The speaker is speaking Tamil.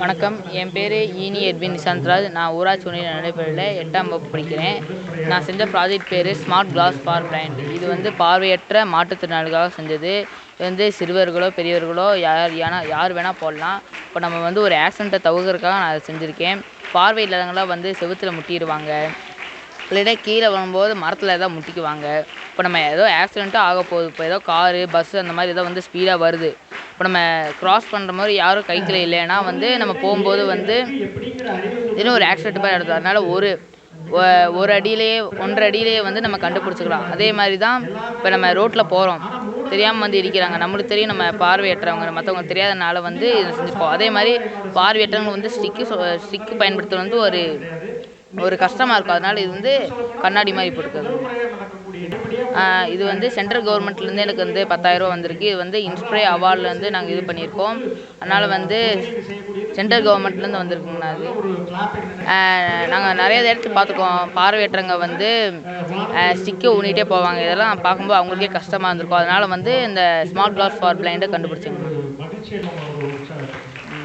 வணக்கம். என் பேர் ஈனி எட்வின் நிசாந்த்ராஜ் நான் ஊராட்சி ஒன்றிய நடைபெறலில் எட்டாம் வகுப்பு படிக்கிறேன். நான் செஞ்ச ப்ராஜெக்ட் பேர் ஸ்மார்ட் கிளாஸ் ஃபார் பிளைண்ட் இது வந்து பார்வையற்ற மாற்றுத்திறனாளிகளாக செஞ்சது. இது வந்து சிறுவர்களோ பெரியவர்களோ யார் யானா யார் வேணால் போடலாம். இப்போ நம்ம வந்து ஒரு ஆக்சிடெண்ட்டை தவிர்க்கிறதுக்காக நான் அதை செஞ்சுருக்கேன். பார்வை இல்லாதவங்களாம் வந்து செவுத்தில் முட்டிடுவாங்க. இல்லைனா கீழே வரும்போது மரத்தில் ஏதோ முட்டிக்குவாங்க. இப்போ நம்ம ஏதோ ஆக்சிடெண்ட்டும் ஆக போகுது இப்போ ஏதோ காரு பஸ்ஸு அந்த மாதிரி ஏதோ வந்து ஸ்பீடாக வருது. இப்போ நம்ம க்ராஸ் பண்ணுற மாதிரி யாரும் கைத்தில் இல்லைன்னா வந்து நம்ம போகும்போது வந்து திடீர்னு ஒரு ஆக்சிடென்ட் மாதிரி நடக்குது. அதனால் ஒரு ஒரு அடியிலேயே ஒன்றரை அடியிலேயே வந்து நம்ம கண்டுபிடிச்சிக்கலாம். அதே மாதிரி தான் இப்போ நம்ம ரோட்டில் போகிறோம் தெரியாமல் வந்து இடிக்கிறாங்க. நம்மளுக்கு தெரியும் நம்ம பார்வையற்றவங்க மற்றவங்க தெரியாதனால வந்து இதை செஞ்சுருப்போம் அதே மாதிரி பார்வையற்றவங்க வந்து ஸ்டிக்கு ஸ்டிக்கு பயன்படுத்துறது வந்து ஒரு ஒரு கஷ்டமாக இருக்கும். அதனால் இது வந்து கண்ணாடி மாதிரி போட்டுக்கிறது. இது வந்து சென்ட்ரல் கவர்மெண்ட்லேருந்து எனக்கு வந்து பத்தாயிரரூவா வந்திருக்கு. இது வந்து இன்ஸ்பிரே அவார்ட்லேருந்து நாங்கள் இது பண்ணியிருக்கோம். அதனால் வந்து சென்ட்ரல் கவர்மெண்ட்லேருந்து வந்திருக்குங்கண்ணா அது நாங்கள் நிறைய இடத்துல பார்த்துருக்கோம் பார்வையற்றவங்க வந்து ஸ்டிக்கை ஊனிட்டே போவாங்க. இதெல்லாம் பார்க்கும்போது அவங்களுக்கே கஷ்டமாக இருந்திருக்கும். அதனால் வந்து இந்த ஸ்மார்ட் கிளாஸ் ஃபார் பிளைண்டை கண்டுபிடிச்சிங்கண்ணா